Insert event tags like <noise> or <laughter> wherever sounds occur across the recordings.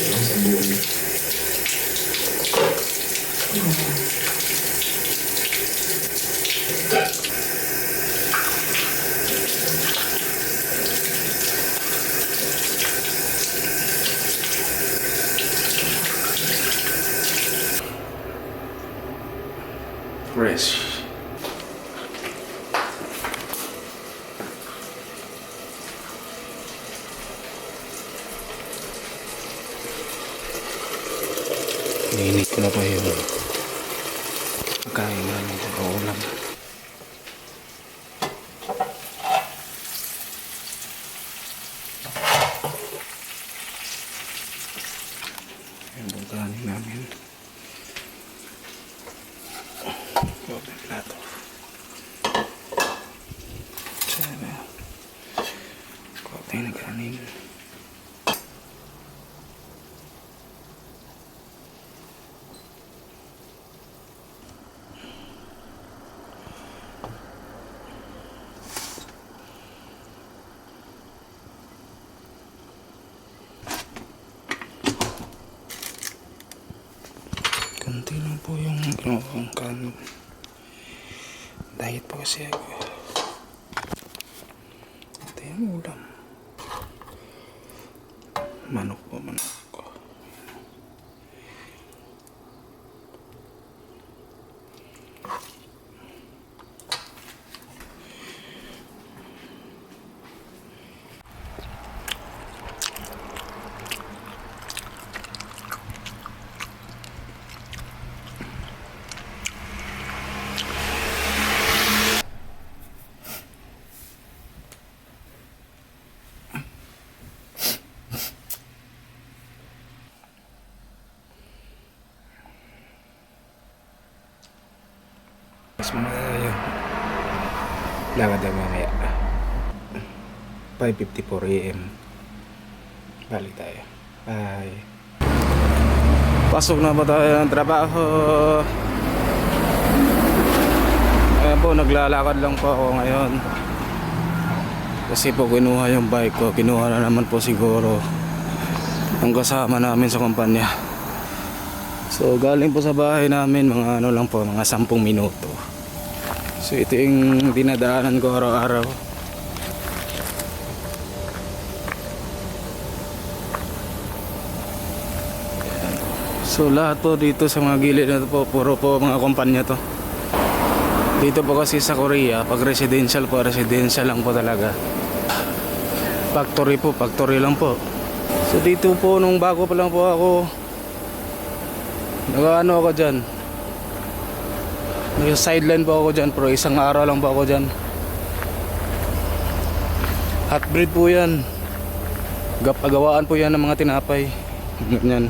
Yung sa buwan. Fresh. Ninit ko na po yung pagkain namin sa ulam. Yung pagkain namin. Open plato. Sana. Konti na kanin. Kunti lang yung kinuha kanin. Diet po kasi ako. Ito yung ulam. Manok. Mas muna tayo. Lakad tayo mamaya. 5.54 a.m. Balik tayo. Bye. Pasok na ba tayo ng trabaho? Ayan po, naglalakad lang po ako ngayon. Kasi po kinuha yung bike ko. Kinuha na naman po siguro ang kasama namin sa kumpanya. So galing po sa bahay namin mga ano lang po, mga 10 minuto. So ito yung dinadaanan ko araw-araw. So lahat po dito sa mga gilid na po, puro po mga kumpanya to. Dito po kasi sa Korea, pag residential po, residential lang po talaga. Factory po, factory lang po. So dito po nung bago pa lang po ako, Nag-ano ako dyan. Nag-sideline po ako dyan pero isang araw lang po ako dyan. Hot breed po yan. Gapagawaan po yan ng mga tinapay. Ganyan.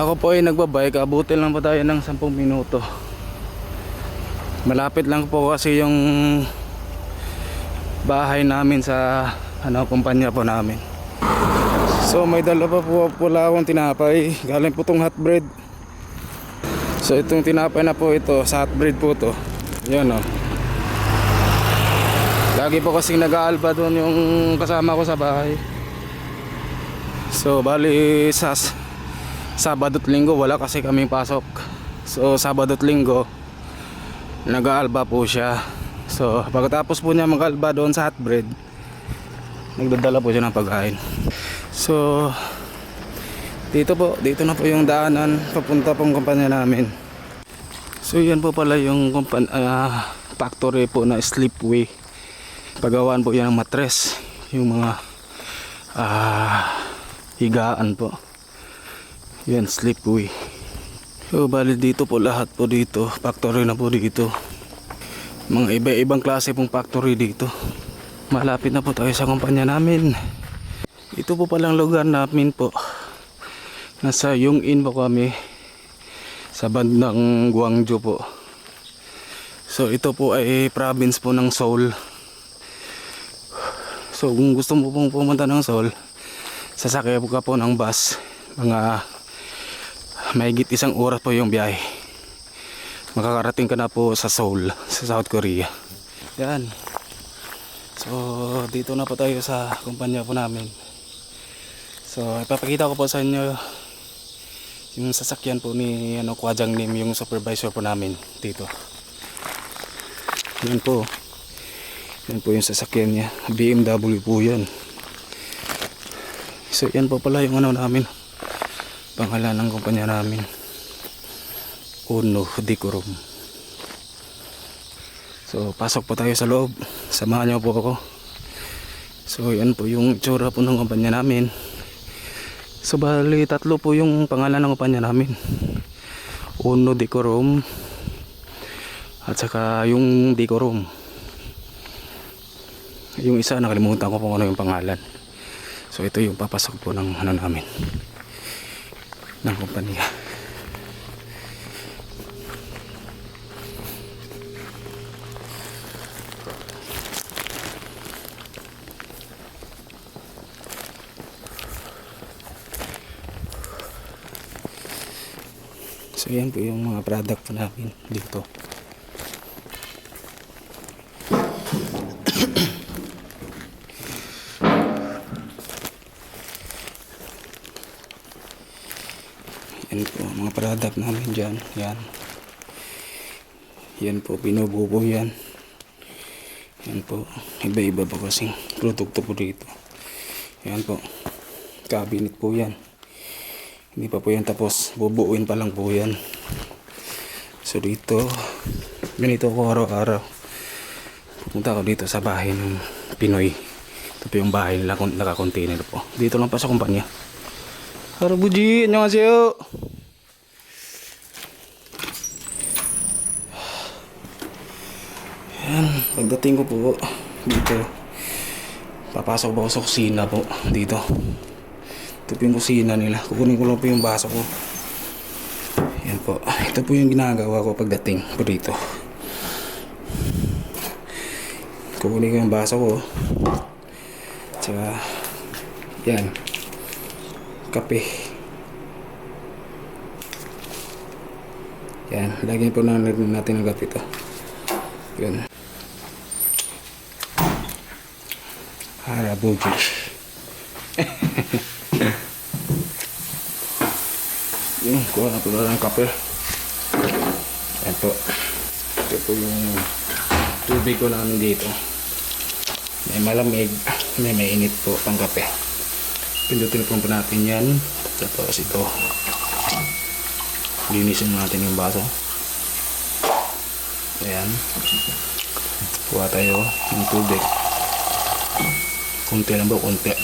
Ako po ay nagbabike. Abutin lang po tayo ng 10 minuto. Malapit lang po kasi yung bahay namin sa ano kumpanya po namin. So may dala pa po pula akong tinapay. Galing po tong hot bread. So itong tinapay na po ito, sa hot breed po to. Yan o. Lagi po kasing nag-aalba doon yung kasama ko sa bahay. So bali sa Sabado at Linggo wala kasi kaming pasok. So Sabado at Linggo nag-aalba po siya. So pagkatapos po niya mag-alba doon sa hot bread, nagdadala po siya ng pagkain. So dito po, dito na po yung daanan papunta pong kumpanya namin. So yan po pala yung kumpan ah, factory po na Sleepway. Pagawaan po yan ng matres, yung mga ah, higaan po. Yan, Sleepway. So bali dito po lahat po dito, factory na po dito. Mga iba-ibang klase pong factory dito. Malapit na po tayo sa kumpanya namin. Ito po palang lugar namin po. Nasa Yongin po kami sa bandang Guangzhou po. So ito po ay province po ng Seoul. So kung gusto mo pong pumunta ng Seoul, sasakay po ka po ng bus. Mga mahigit isang oras po yung biyahe. Makakarating ka na po sa Seoul, sa South Korea. Yan. So dito na po tayo sa kumpanya po namin. So, ipapakita ko po sa inyo yung sasakyan po ni ano, Kwadjang Nim, yung supervisor po namin dito. Yan po. Yan po yung sasakyan niya. BMW po yan. So, yan po pala yung ano namin. Pangalan ng kumpanya namin. Uno Decorum. So, pasok po tayo sa loob. Samahan niyo po ako. So, yan po yung itsura po ng kumpanya namin. So bali tatlo po yung pangalan ng kumpanya namin. Uno Decorum at saka yung Decorum. Yung isa nakalimutan ko kung ano yung pangalan. So ito yung papasok po ng ano namin ng kumpanya. So yan po yung mga product po namin dito. <coughs> yan po mga product namin dyan. Yan. Yan po, binububo yan. Yan po. Iba-iba po kasing produkto po dito. Yan po. Cabinet po yan. Hindi pa po yan tapos. Bubuuin pa lang po yan. So dito, ganito ko araw-araw. Pupunta ako dito sa bahay ng Pinoy. Ito po yung bahay nila, naka-container po. Dito lang pa sa kumpanya. Harabuji, annyeonghaseyo. Yan, pagdating ko po dito, papasok po ako sa kusina po dito. Ito po yung kusina nila. Kukunin ko lang po yung baso ko. Yan po. Ito po yung ginagawa ko pagdating po dito. Kukunin ko yung baso ko. Tsaka, yan. Kape. Yan. Lagyan po na natin ng kape ito. Yan. Harabuji. <laughs> Yung kuha na po na ng kape. Yan po. Ito po yung tubig ko namin dito. May malamig, may mainit po pang kape. Pindutin po po natin yan. Tapos ito. Linisin natin yung baso. Ayan. Kuha tayo ng tubig. Kunti lang po, kunti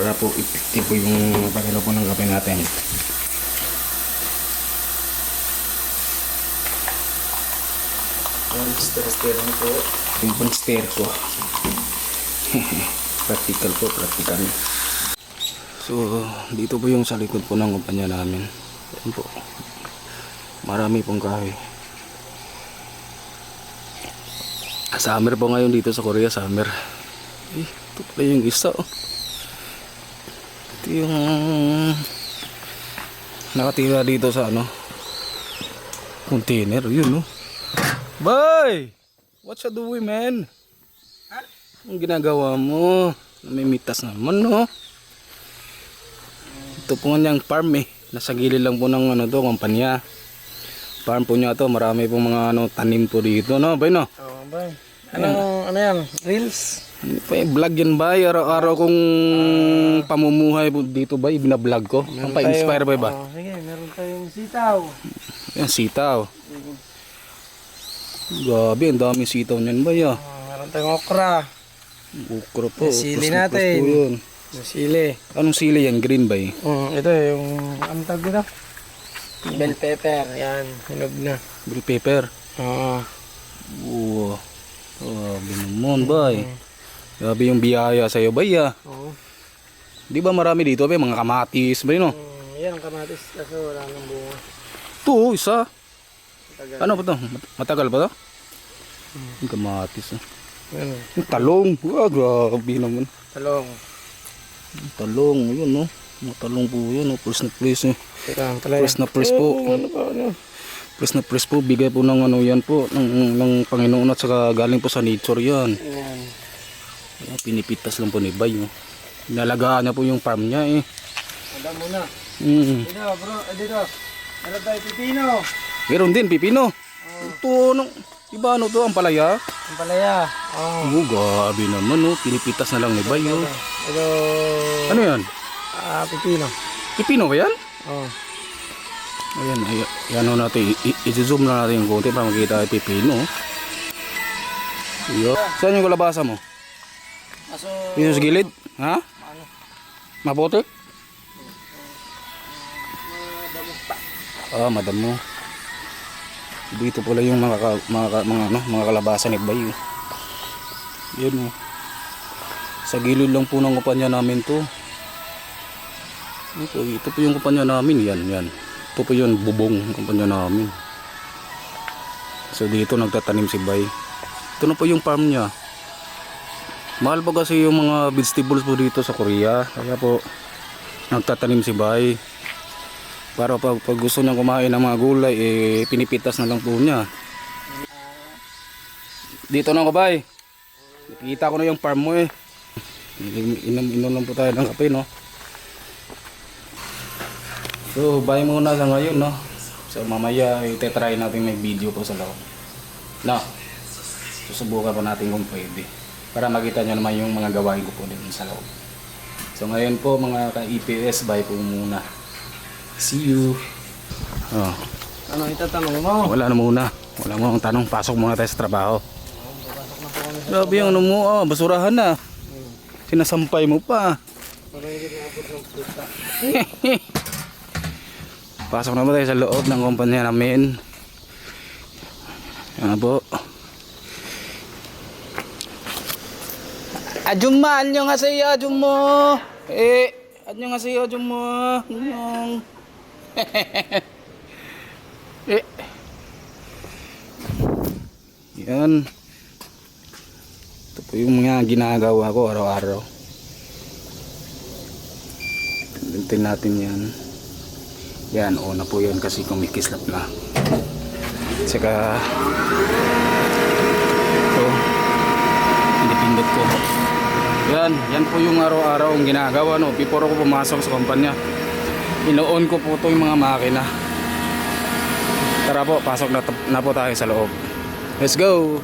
para po effective po yung pagkilo po ng kape natin. Yung stir-stir lang po. Yung pang-stir ko <laughs> practical po, practical. So dito po yung sa likod po ng kumpanya namin. Yan po. Marami pong kahoy. Summer po ngayon dito sa Korea summer. Eh, ito pala yung isa oh yung nakatira dito sa ano container yun no Bay! What you doing man? Ang ginagawa mo? Namimitas naman no? Ito po nga niyang farm eh. Nasa gilid lang po ng ano to, kumpanya. Farm po niya to, marami pong mga ano, tanim po dito no? Bay no? Oo, ba? Ano, ano yan? Reels? Eh, vlog yan ba? Araw-araw kong pamumuhay po dito ba? Binablog ko. Ang pa-inspire ba ba? Oo, sige, meron tayong sitaw. Yan, sitaw. Gabi, ang daming sitaw niyan ba ya? Oo, meron tayong okra. Ukro po. Sili natin. po yun. Sili. Anong sili yan? Green ba eh? Mm, ito yung, tawag dito? Bell pepper. Yan, hinog na. Blue pepper. Oo. Oo. Grabe naman ba eh. Grabe yung biyaya sa'yo ba ya? Oo. Di ba marami dito ba? Mga kamatis ba yun? oh? Mm, yan ang kamatis kasi wala nang bunga. Ito, oh, isa. Tagal. Ano ba to? Mat- Matagal ba to? Yung kamatis. oh. Yan, Yung talong. Wow, grabe naman. talong. Yung Talong, yun no. Mga talong po yun. Oh. Press na press. Eh. Teka, Press na press po. ano pa, ano? Press na press po. Bigay po ng ano yan po. Ng, ng Panginoon at saka galing po sa nature yan. Yan. Ayan, Pinipitas lang po ni Bay. Oh. Nalagaan niya po yung farm niya eh. Ada muna. Mm. Dito bro, eh, dito. Meron tayo pipino. Meron din, pipino. Ito, ano, iba ano to, ang palaya. Ang palaya. Oh. Oh, gabi naman, oh. Pinipitas na lang ni Bay, oh. Ito. Ano yan? Ah, pipino. Pipino ba yan? Oh. Ayan, ay, yan ho natin. I-zoom na natin yung konti para makita yung pipino. oh. Yo. Saan yung kalabasa mo? Aso. Dito sa gilid? Ha? Ano? Maputik? Ah, madamo. Dito pala yung mga, ka- mga, ka- mga, ano, mga kalabasa ni Bay. oh. Yan oh. Sa gilid lang po ng kupanya namin to. Ito, ito po yung kupanya namin. Yan, yan. Ito po yung bubong ng kupanya namin. So dito nagtatanim si Bay. Ito na po yung farm niya. Mahal pa kasi yung mga vegetables po dito sa Korea. Kaya po nagtatanim si Bay. Para pag, pag gusto niyang kumain ng mga gulay, eh, pinipitas na lang po niya. Dito na ako, Bay. Nakikita ko na yung farm mo eh. Inom, inom lang po tayo ng kape, no? So, bye muna sa ngayon, no? So, mamaya, itetry natin may video po sa loob. No? Susubukan po natin kung pwede. Para makita nyo naman yung mga gawain ko po din sa loob. So, ngayon po, mga ka-EPS, bye po muna. See you. Oh, Ano itatanong mo? wala na muna. Wala mo ang tanong. Pasok muna tayo sa trabaho. Grabe yung ano mo, oh, basurahan na. Sinasampay mo pa. Para hindi naabot ng puta. Pasok naman tayo sa loob ng kumpanya namin. Ano po? Ajumma, anyo nga sa'yo, Ajummo. Eh, anyo nga sa'yo, Ajummo. Anyong. <laughs> eh. Yan. Ito po yung mga ginagawa ko araw-araw. Tintin natin yan. Yan, una po yun kasi kumikislap na. Tsaka, ito, pinipindot ko. Yan, yan po yung araw-araw ang ginagawa, no. Before ako pumasok sa kumpanya, inoon ko po ito yung mga makina. Tara po, pasok na, na po tayo sa loob. Let's go!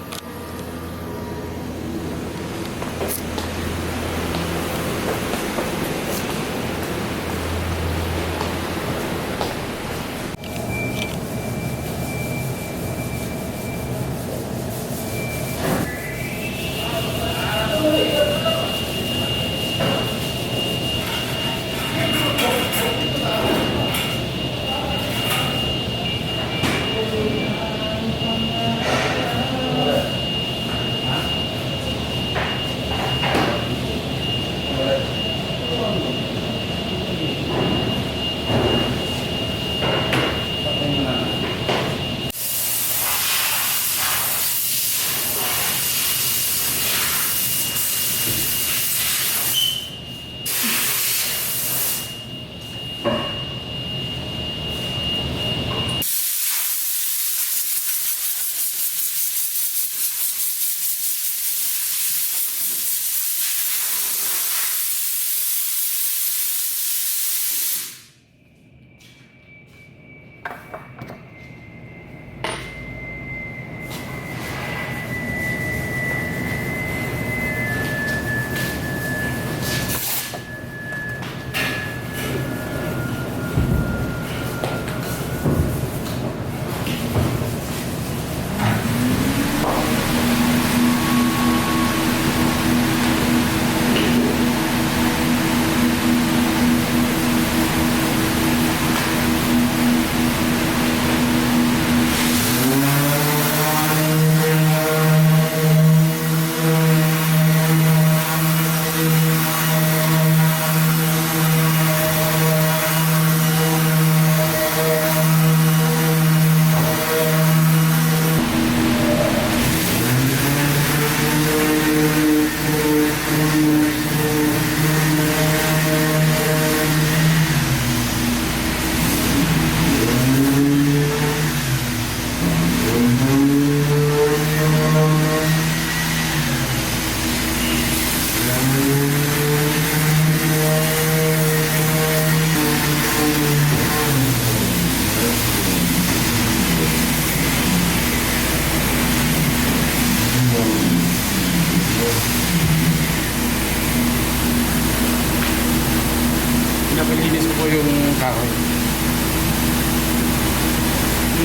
Nilinis ko po yung kahoy.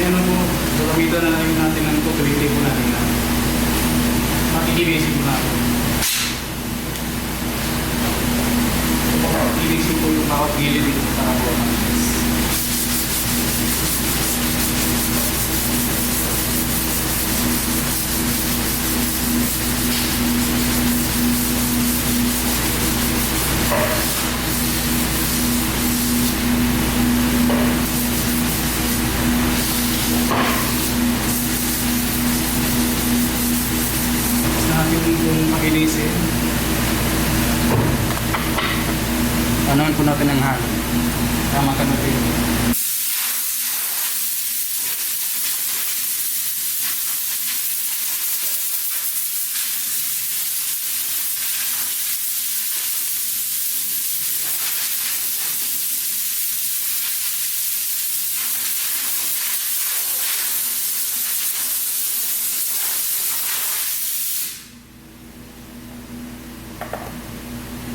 Yan mo, gagamitan na lang natin ng tutuloy po natin na makikinisin po natin. Makikinisin po yung bawat gilid dito sa karabuan. Tapos Anoin po natin ang hangin. Tama ka na rin.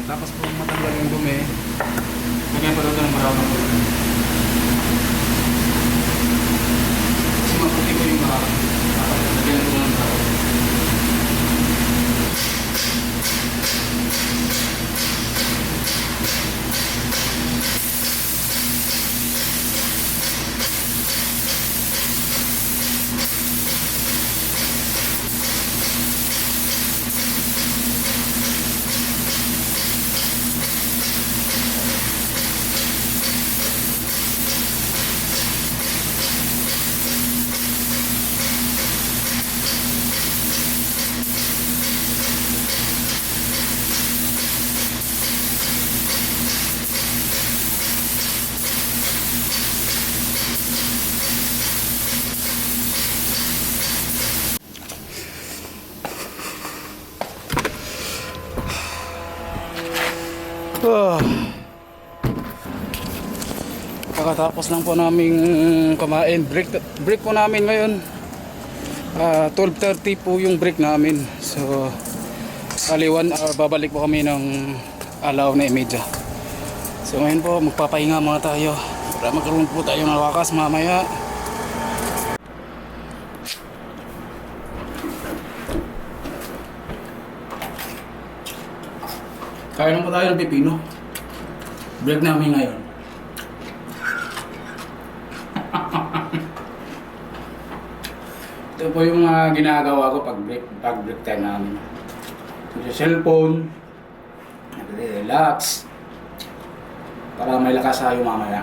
Tapos po matanggal yung dumi. Lagyan pa doon ng brown ng dumi. Kasi maputi po yung dapat lagyan ko ng brown. Kakatapos lang po namin kumain. Break, break po namin ngayon. Ah, 12.30 po yung break namin. So, aliwan, ah, babalik po kami ng alaw na imedya. So ngayon po, magpapahinga muna tayo. Para magkaroon po tayo ng wakas mamaya. Kaya lang po tayo ng pipino. Break namin ngayon. Ito po yung mga ginagawa ko pag break, pag break time namin. Sa cellphone, nagre-relax, para may lakas tayo mamaya.